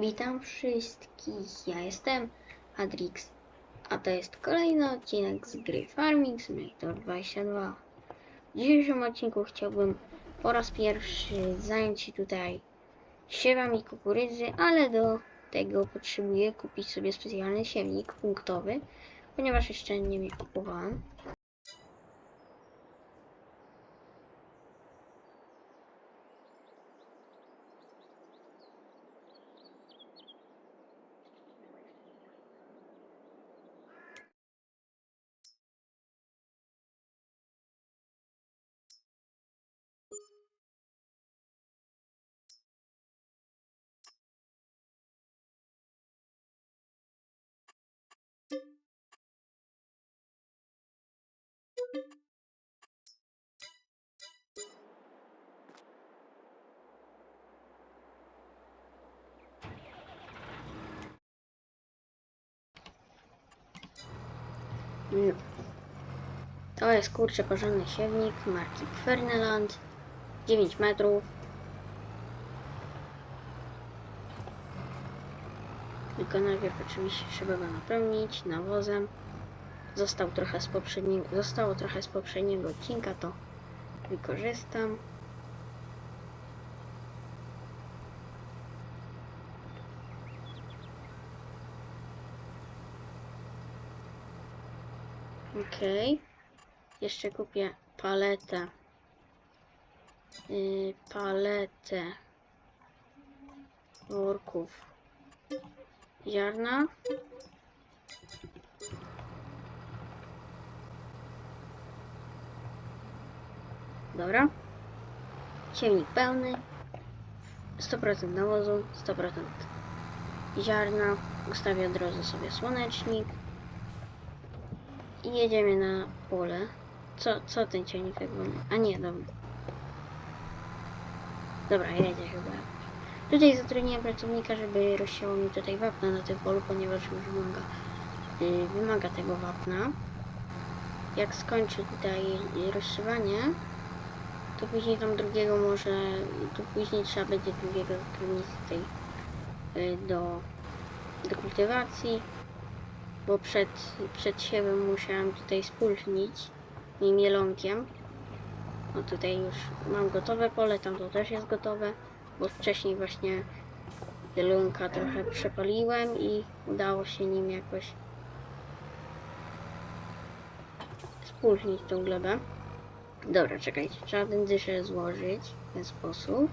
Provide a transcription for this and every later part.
Witam wszystkich, ja jestem Adrix, a to jest kolejny odcinek z gry Farming Simulator 22. W dzisiejszym odcinku chciałbym po raz pierwszy zająć się tutaj siewami kukurydzy, ale do tego potrzebuję kupić sobie specjalny siewnik punktowy, ponieważ jeszcze nie mnie kupowałem. No. To jest kurczę porządny siewnik marki Kwerneland 9 metrów. Tylko najpierw oczywiście trzeba go napełnić nawozem został trochę z poprzedniego zostało trochę z poprzedniego odcinka to wykorzystam Okej. Jeszcze kupię paletę. Yy, paletę worków ziarna. Dobra. Siewnik pełny. 100% nawozu, 100% ziarna. Ustawię od razu sobie słonecznik. I jedziemy na pole. Co, co ten ciągnik tak wolno? A nie, dobra. Dobra, jedzie chyba. Tutaj zatrudniłem pracownika, żeby rozsiało mi tutaj wapna na tym polu, ponieważ już wymaga, yy, wymaga tego wapna. Jak skończy tutaj rozsiewanie, to później tam drugiego może, to później trzeba będzie drugiego zatrudnić tutaj yy, do, do kultywacji bo przed, przed siewem musiałam tutaj spulchnić nim jelonkiem. No tutaj już mam gotowe pole, tam to też jest gotowe, bo wcześniej właśnie jelonka trochę przepaliłem i udało się nim jakoś spulchnić tą glebę. Dobra, czekajcie, trzeba ten dyszę złożyć w ten sposób.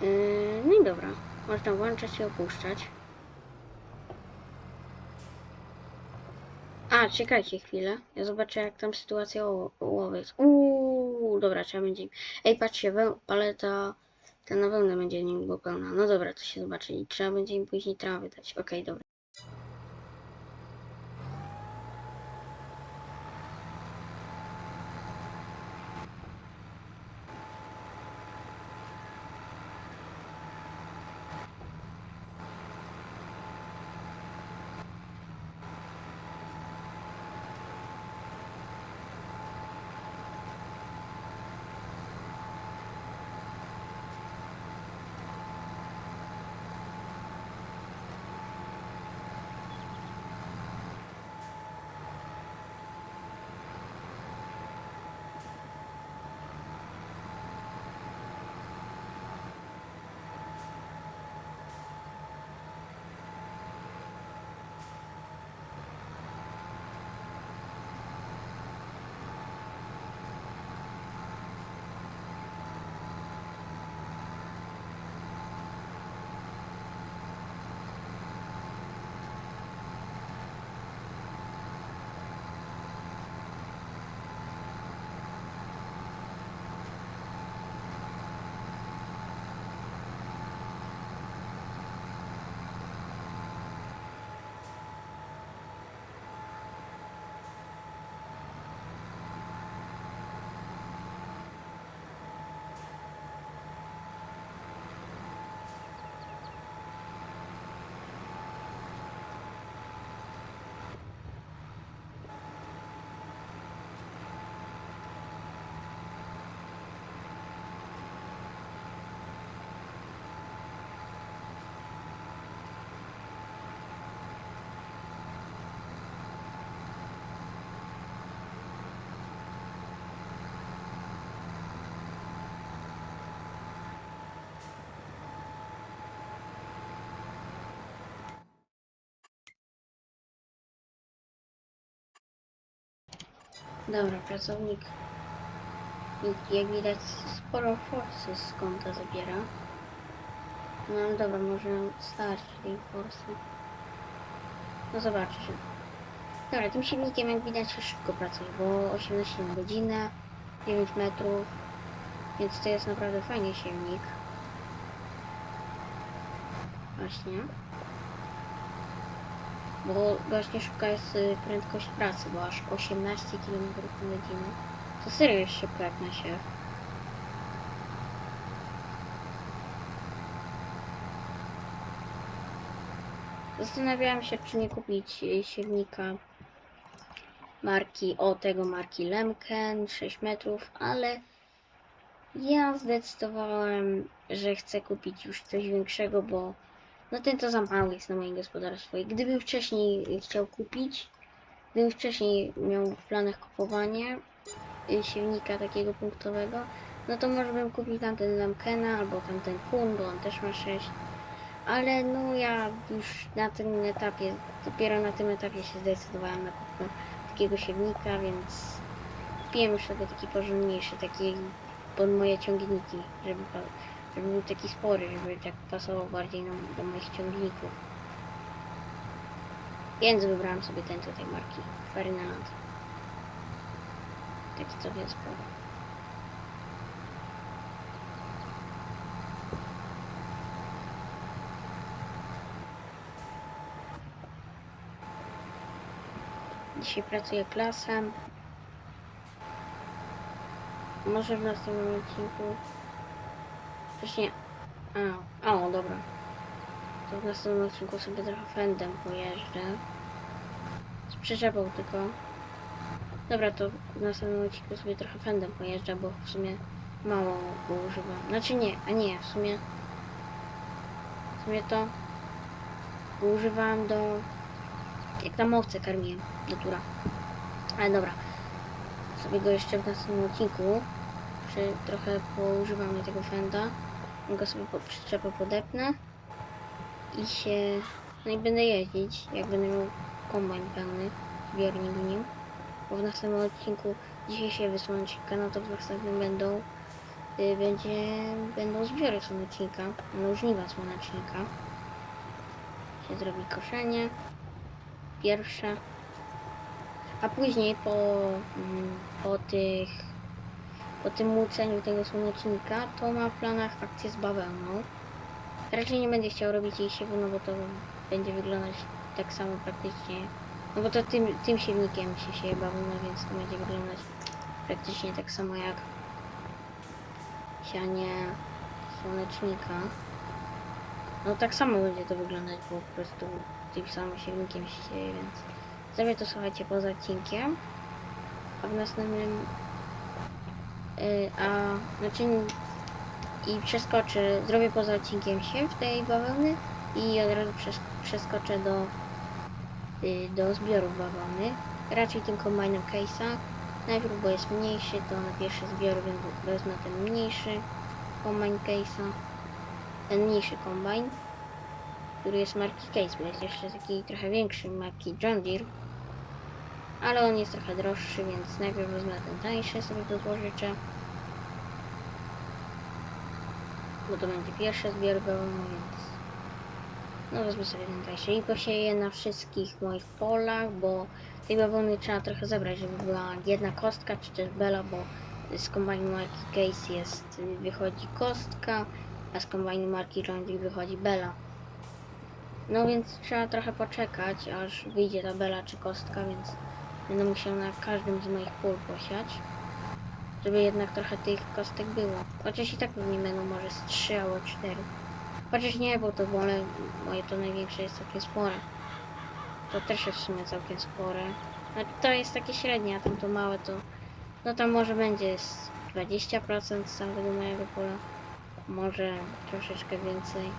Yy, no i dobra, można włączać i opuszczać. A, czekajcie chwilę. Ja zobaczę jak tam sytuacja ułowy jest. Uuu, dobra, trzeba będzie... Ej, patrzcie, weł- paleta... Ta na wełnę będzie niedługo pełna. No dobra, to się zobaczy. I trzeba będzie im później trawy dać. Okej, dobra. Dobra, pracownik. Jak widać sporo forsy z konta zabiera. No ale dobra, może starczy tej forsy. No zobaczysz. Dobra, tym silnikiem jak widać szybko pracuje, bo 18 na godzinę, 9 metrów, więc to jest naprawdę fajny silnik. Właśnie. Bo właśnie szybka jest y, prędkość pracy, bo aż 18 km na godzinę. To serio jest szybko jak na siew. Zastanawiałam się, czy nie kupić y, silnika marki, o tego marki Lemken 6 metrów, ale ja zdecydowałem, że chcę kupić już coś większego, bo no ten to za mały jest na moje gospodarstwo. I gdybym wcześniej chciał kupić, gdybym wcześniej miał w planach kupowanie y, silnika takiego punktowego, no to może bym kupił tamten Lemkena albo tamten Kun, bo on też ma 6. Ale no ja już na tym etapie, dopiero na tym etapie się zdecydowałem na kupno takiego silnika, więc kupiłem już sobie taki porządniejszy, taki pod moje ciągniki, żeby, żeby był taki spory, żeby tak pasował bardziej na, do moich ciągników. Więc wybrałem sobie ten tutaj marki Ferdinand. Taki sobie spory. Dzisiaj pracuję klasem. Może w następnym odcinku. Też nie. A, o, dobra. To w następnym odcinku sobie trochę fendem pojeżdżę. Z przyczepą tylko. Dobra, to w następnym odcinku sobie trochę fendem pojeżdżę, bo w sumie mało go używam. Znaczy nie, a nie, w sumie. W sumie to używałem do. Jak tam owce karmiłem, do tura. Ale dobra. Sobie go jeszcze w następnym odcinku przy, trochę poużywamy tego fenda. Go sobie po przyczepę podepnę i się. No i będę jeździć, jak będę miał kombajn pełny, zbiornik w nim. Bo w następnym odcinku dzisiaj się wysłącznika, no to w następnym będą y, będzie, będą zbiory słonecznika, no żniwa słonecznika. Się zrobi koszenie. Pierwsze. A później po, mm, po tych po tym młóceniu tego słonecznika, to ma w planach akcję z bawełną. Raczej nie będę chciał robić jej siewu, no bo to będzie wyglądać tak samo praktycznie. No bo to tym, tym silnikiem się sieje bawełna, więc to będzie wyglądać praktycznie tak samo jak sianie słonecznika. No tak samo będzie to wyglądać, bo po prostu tym samym silnikiem się sieje, więc zrobię to słuchajcie poza odcinkiem. A w następnym a znaczy i przeskoczę, zrobię poza odcinkiem się w tej bawełny i od razu przes przeskoczę do y, do zbiorów bawełny. Raczej tym kombajnem case'a. Najpierw, bo jest mniejszy, to na pierwszy zbiór więc wezmę ten mniejszy kombajn case'a. Ten mniejszy kombajn, który jest marki Case, bo jest jeszcze taki trochę większy marki John Deere. Ale on jest trochę droższy, więc najpierw wezmę ten tańszy, sobie go pożyczę. Bo to będzie pierwszy zbiór bawełny, więc... No wezmę sobie ten tańszy i posieję na wszystkich moich polach, bo tej bawełny trzeba trochę zebrać, żeby była jedna kostka, czy też bela, bo z kombajnu marki Case jest, wychodzi kostka, a z kombajnu marki John Deere wychodzi bela. No więc trzeba trochę poczekać, aż wyjdzie ta bela czy kostka, więc Będę musiał na każdym z moich pól posiać. Żeby jednak trochę tych kostek było. Chociaż i tak pewnie będą może z 3 albo 4. Chociaż nie, bo to wolę, moje to największe jest całkiem spore. To też jest w sumie całkiem spore. A to jest takie średnie, a tam to małe to... No tam może będzie z 20% z całego mojego pola. Może troszeczkę więcej.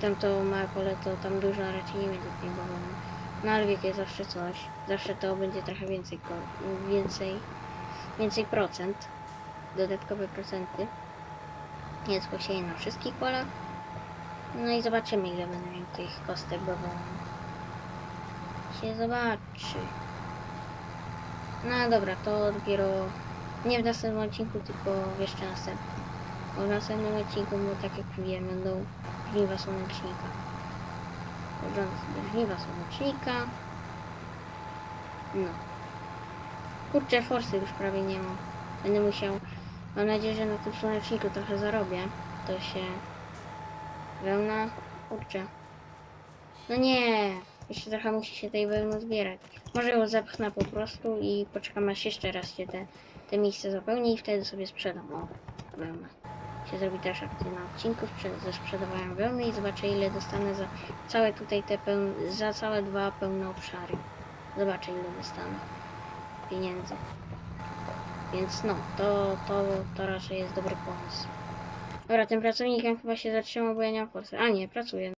Tam to małe pole to tam dużo raczej nie będzie tej bawełny. Ale wiecie, zawsze coś. Zawsze to będzie trochę więcej, więcej, więcej procent. Dodatkowe procenty. Więc posieję na wszystkich polach. No i zobaczymy ile będę miał tych kostek bawełny. Się zobaczy. No dobra, to dopiero nie w następnym odcinku, tylko jeszcze następnym. Bo w następnym odcinku, bo tak jak mówiłem, będą żniwa słonecznika. Porządne sobie żniwa słonecznika. No. Kurczę, forsy już prawie nie mam. Będę musiał, mam nadzieję, że na tym słoneczniku trochę zarobię. To się... Wełna, kurczę. No nie, jeszcze trochę musi się tej wełny zbierać. Może ją zepchnę po prostu i poczekam aż jeszcze raz się te, te miejsce zapełni i wtedy sobie sprzedam. O, wełnę. Się zrobi też akcja na odcinku ze sprzedawaniem wełny i zobaczę ile dostanę za całe tutaj te pełne, za całe dwa pełne obszary. Zobaczę ile dostanę pieniędzy. Więc no, to, to, to raczej jest dobry pomysł. Dobra, tym pracownikiem chyba się zatrzymał, bo ja nie mam forsy. A nie, pracuje.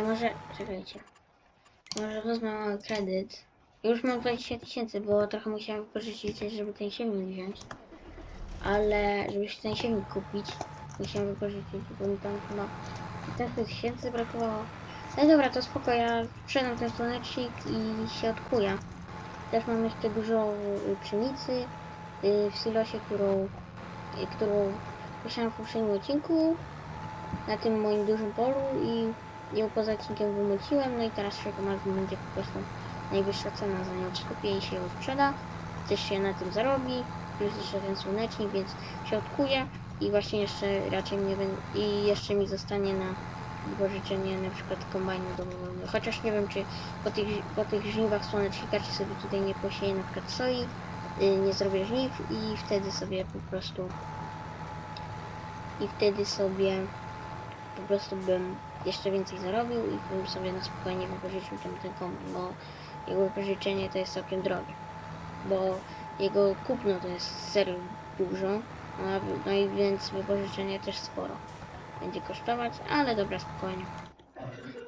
Ja może, czekajcie. Może wezmę mały kredyt. Już mam 20 tysięcy, bo trochę musiałem pożyczyć, żeby ten siewnik wziąć. Ale żeby się ten siewnik kupić, musiałem wypożyczyć, bo mi tam chyba 15 tysięcy brakowało. No dobra, to spoko, ja sprzedam ten słonecznik i się odkuję. Też mam jeszcze dużo y, pszenicy y, w silosie, którą, y, którą posiadam w poprzednim odcinku na tym moim dużym polu i ją poza odcinkiem wymyciłem, no i teraz czekam aż będzie po prostu najwyższa cena za nią skupię i się ją sprzeda. Też się na tym zarobi, plus jeszcze ten słonecznik, więc się odkuję i właśnie jeszcze raczej mnie będę, i jeszcze mi zostanie na wypożyczenie na przykład kombajnu domowego. Chociaż nie wiem, czy po tych, po tych żniwach słonecznika, czy sobie tutaj nie posieję na przykład soi, y, nie zrobię żniw i wtedy sobie po prostu i wtedy sobie po prostu bym jeszcze więcej zarobił i bym sobie na spokojnie wypożyczył ten, ten kombajn, bo jego wypożyczenie to jest całkiem drogie, bo jego kupno to jest serio dużo, a, no i więc wypożyczenie też sporo będzie kosztować, ale dobra, spokojnie.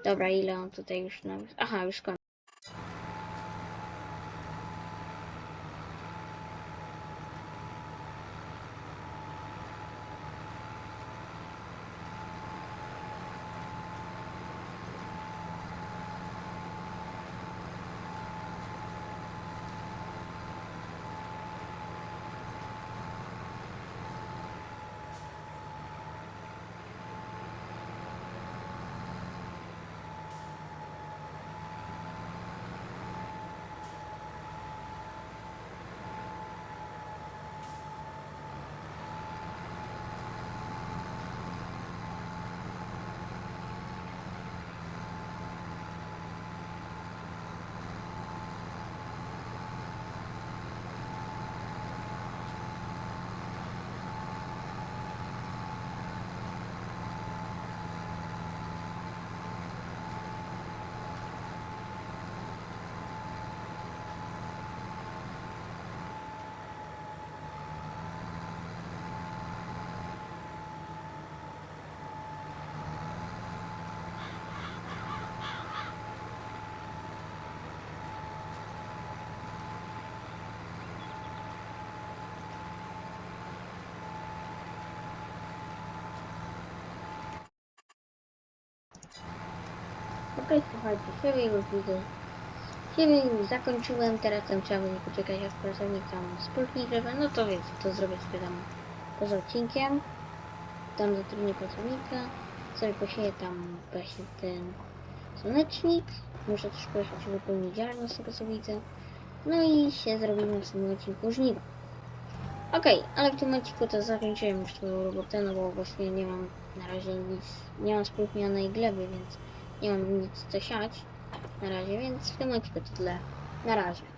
Dobra, ile on tutaj już nam... Aha, już skończył. Okej, słuchajcie, siebie już widzę. Już zakończyłem, teraz tam trzeba będzie poczekać aż pracownik tam spulchnie drzewa, no to wiecie, to zrobię sobie tam poza odcinkiem. Tam zatrudnię pracownika, sobie posieję tam właśnie ten słonecznik. Muszę też pojechać wypełnić ziarno z tego co widzę. No i się zrobimy w tym odcinku żniwa. Okej, ale w tym odcinku to zakończyłem już swoją robotę, no bo właśnie nie mam na razie nic, nie mam spróchnianej gleby, więc nie mam nic co siać na razie, więc w tym to tyle. Na razie.